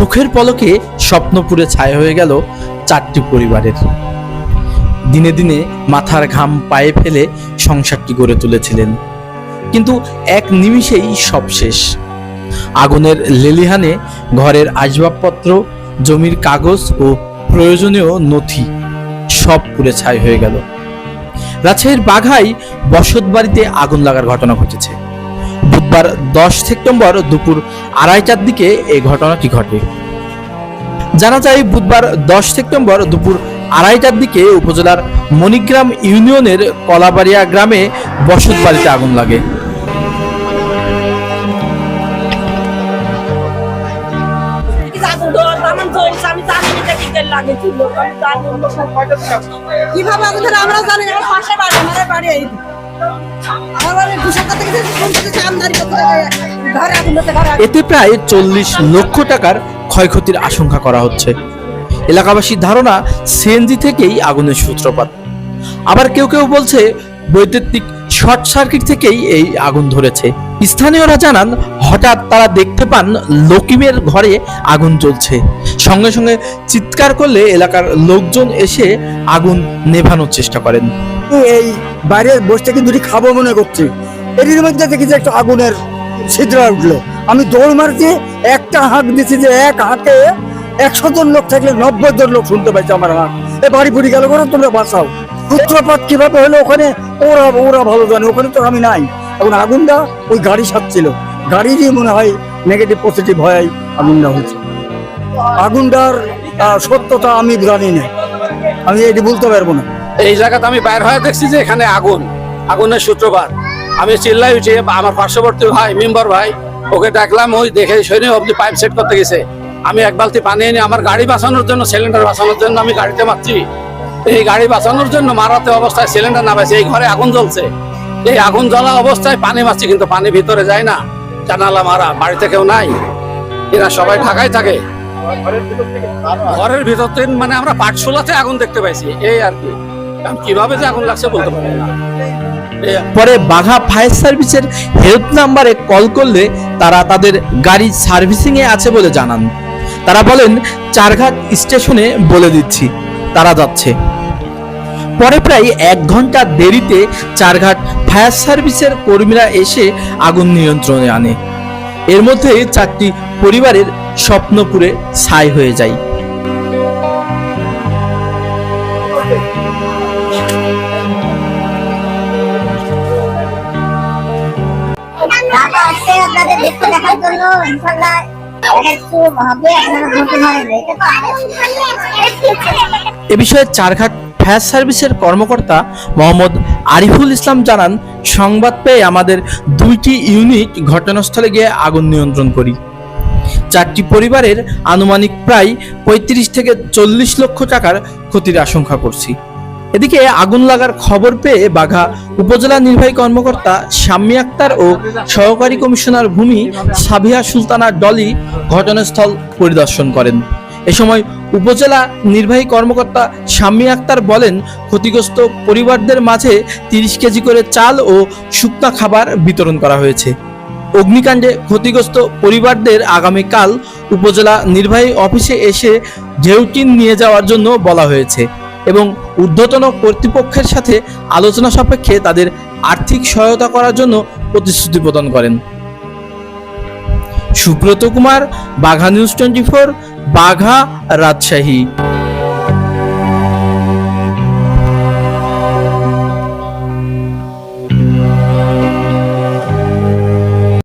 চোখের পলকে স্বপ্নপুরে ছায়া হয়ে গেল চারটি পরিবারের। দিনে দিনে মাথার ঘাম পায়ে ফেলে সংসারটি গড়ে তুলেছিলেন। কিন্তু এক নিমিষেই সব শেষ। আগুনের লেলিহানে ঘরের আসবাবপত্র, জমির কাগজ ও প্রয়োজনীয় নথি সব পুড়ে ছাই হয়ে গেল। রাজশাহীর বাঘাই বসত বাড়িতে আগুন লাগার ঘটনা ঘটেছে। বুধবার দশ সেপ্টেম্বর দুপুর আড়াইটার দিকে এই ঘটনাটি ঘটে? জানা যায়, বুধবার দশ সেপ্টেম্বর দুপুর আড়াইটার দিকে উপজেলার মণিগ্রাম ইউনিয়নের কলাবাড়িয়া গ্রামে বসত বাড়িতে আগুন লাগে। কীভাবে আমরা জানি পাশে বাড়ি, আমাদের বাড়ি এতে প্রায় চল্লিশ লক্ষ টাকার ক্ষয়ক্ষতির আশঙ্কা করা হচ্ছে। এলাকাবাসীর ধারণা, সিএনজি থেকেই আগুনের সূত্রপাত। আবার কেউ কেউ বলছে, বৈদ্যুতিক শর্ট সার্কিট থেকেই এই আগুন ধরেছে। স্থানীয়রা জানান, হঠাৎ তারা দেখতে পান লকিমের ঘরে আগুন জ্বলছে। সঙ্গে সঙ্গে চিৎকার করলে এলাকার লোকজন এসে আগুন নেভানোর চেষ্টা করেন। এই বাইরে বসে থেকে দুটি খাব মনে করছি। এটির মধ্যে দেখি যে একটা আগুনের ছিদ্র উঠল। আমি দৌড় মারছি, একটা হাঁক দিছি যে এক হাঁকে একশো জন লোক থাকলে নব্বই জন লোক শুনতে পাইছে আমার হাঁক। এ বাড়ি বুড়ি গেল করে তোমরা বাঁচাও। সূত্রপাত কীভাবে হলো ওখানে, ওরা ওরা ভালো জানে, ওখানে তো আমি নাই। এখন আগুনটা ওই গাড়ি সাথছিল গাড়িরই মনে হয় নেগেটিভ পজিটিভ হয় আগুনটা হয়েছে। আগুনটার সত্যতা আমি জানি না। আমি এটি বলতে পারব না। এই জায়গাতে আমি বাইর হয়ে দেখছি যে এখানে আগুন, আগুনের সূত্রপাত। আমি চিল্লাই উঠে আমার পার্শ্ববর্তী ভাই, মেম্বার ভাই, ওকে ডাকলাম ওই দেখে সৈন্য অব্দি পাইপ সেট করতে গেছে। আমি এক বালতি পানি এনে আমার গাড়ি বাঁচানোর জন্য সিলিন্ডার বাঁচানোর জন্য আমি গাড়িতে মারছি। এই গাড়ি বাঁচানোর জন্য মারাতে অবস্থায় সিলিন্ডার নামাইছে, এই ঘরে আগুন জ্বলছে। এই আগুন জ্বলা অবস্থায় পানি মারছি, কিন্তু পানি ভিতরে যায় না। জানালা মারা, বাড়িতে কেউ নাই। এরা সবাই ঢাকায় থাকে। ঘরের ভিতর থেকে মানে আমরা পাঠশোলাতে আগুন দেখতে পাইছি। এই আর কি। কীভাবে যে আগুন লাগছে বলতে পারি না। পরে বাঘা ফায়ার সার্ভিসের হেল্প নাম্বারে কল করলে তারা তাদের গাড়ি সার্ভিসিং এ আছে বলে জানান। তারা বলেন, চারঘাট স্টেশনে বলে দিচ্ছি, তারা যাচ্ছে। পরে প্রায় এক ঘণ্টা দেরিতে চারঘাট ফায়ার সার্ভিসের কর্মীরা এসে আগুন নিয়ন্ত্রণে আনে। এর মধ্যে চারটি পরিবারের স্বপ্নপুরে ছাই হয়ে যায়। এ বিষয়ে চারঘাট ফায়ার সার্ভিসের কর্মকর্তা মোহাম্মদ আরিফুল ইসলাম জানান, সংবাদ পেয়ে আমাদের দুইটি ইউনিট ঘটনাস্থলে গিয়ে আগুন নিয়ন্ত্রণ করি। চারটি পরিবারের আনুমানিক প্রায় পঁয়ত্রিশ থেকে চল্লিশ লক্ষ টাকার ক্ষতির আশঙ্কা করছি। এদিকে আগুন লাগার খবর পেয়ে বাঘা উপজেলা নির্বাহী কর্মকর্তা শাম্মী আক্তার ও সহকারী কমিশনার ভূমি সাবিহা সুলতানা ডলি ঘটনাস্থল পরিদর্শন করেন। এ সময় উপজেলা নির্বাহী কর্মকর্তা শাম্মী আক্তার বলেন, ক্ষতিগ্রস্ত পরিবারদের মাঝে তিরিশ কেজি করে চাল ও শুকনা খাবার বিতরণ করা হয়েছে। অগ্নিকাণ্ডে ক্ষতিগ্রস্ত পরিবারদের আগামীকাল উপজেলা নির্বাহী অফিসে এসে ঢেউটিন নিয়ে যাওয়ার জন্য বলা হয়েছে এবং ঊর্ধ্বতন কর্তৃপক্ষের সাথে আলোচনা সাপেক্ষে তাদের আর্থিক সহায়তা করার জন্য প্রতিশ্রুতি প্রদান করেন। Subrata Kumar, Bagha news twenty four Bagha Rajshahi